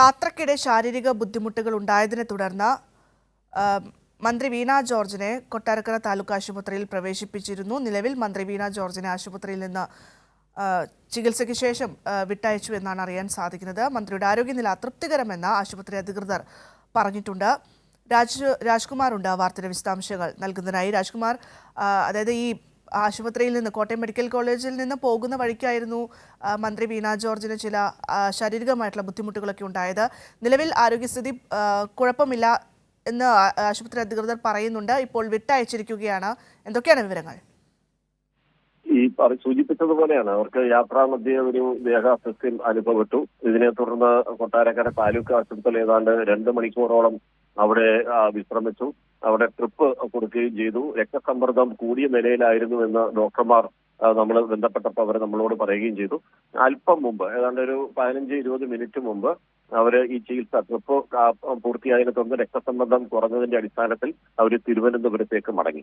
യാത്രക്കിടെ ശാരീരിക ബുദ്ധിമുട്ടുകൾ ഉണ്ടായതിനെ തുടർന്ന് മന്ത്രി വീണ ജോർജിനെ കൊട്ടാരക്കര താലൂക്ക് ആശുപത്രിയിൽ പ്രവേശിപ്പിച്ചിരുന്നു. നിലവിൽ മന്ത്രി വീണ ജോർജിനെ ആശുപത്രിയിൽ നിന്ന് ചികിത്സയ്ക്ക് ശേഷം വിട്ടയച്ചു എന്നാണ് അറിയാൻ സാധിക്കുന്നത്. മന്ത്രിയുടെ ആരോഗ്യനില അതൃപ്തികരമെന്ന് ആശുപത്രി അധികൃതർ പറഞ്ഞിട്ടുണ്ട്. രാജ് രാജ്കുമാറുണ്ട് വാർത്തയുടെ വിശദാംശങ്ങൾ നൽകുന്നതിനായി. രാജ്കുമാർ അതായത് ഈ ആശുപത്രിയിൽ നിന്ന് കോട്ടയം മെഡിക്കൽ കോളേജിൽ നിന്ന് പോകുന്ന വഴിക്കായിരുന്നു മന്ത്രി വീണ ജോർജിന് ചില ശാരീരികമായിട്ടുള്ള ബുദ്ധിമുട്ടുകളൊക്കെ ഉണ്ടായത്. നിലവിൽ ആരോഗ്യസ്ഥിതി കുഴപ്പമില്ല എന്ന് ആശുപത്രി അധികൃതർ പറയുന്നുണ്ട്. ഇപ്പോൾ വിട്ടയച്ചിരിക്കുകയാണ്. എന്തൊക്കെയാണ് വിവരങ്ങൾ? ഈ സൂചിപ്പിച്ചതുപോലെയാണ്. അവർക്ക് യാത്രാമധ്യേ ഒരു ദേഹാസ്വസ്ഥ്യം അനുഭവപ്പെട്ടു. ഇതിനെ തുടർന്ന് കൊട്ടാരക്കര താലൂക്ക് ആശുപത്രിയിൽ ഏതാണ്ട് രണ്ട് മണിക്കൂറോളം അവിടെ വിശ്രമിച്ചു. അവിടെ ട്രിപ്പ് കൊടുക്കുകയും ചെയ്തു. രക്തസമ്മർദ്ദം കൂടിയ നിലയിലായിരുന്നു എന്ന് ഡോക്ടർമാർ നമ്മൾ ബന്ധപ്പെട്ടപ്പോൾ അവർ നമ്മളോട് പറയുകയും ചെയ്തു. അല്പം മുമ്പ് ഏതാണ്ട് ഒരു പതിനഞ്ച് ഇരുപത് മിനിറ്റ് മുമ്പ് അവർ ഈ ചികിത്സ ട്രിപ്പ് പൂർത്തിയായതിനെ തുടർന്ന് രക്തസമ്മർദ്ദം കുറഞ്ഞതിന്റെ അടിസ്ഥാനത്തിൽ അവർ തിരുവനന്തപുരത്തേക്ക് മടങ്ങി.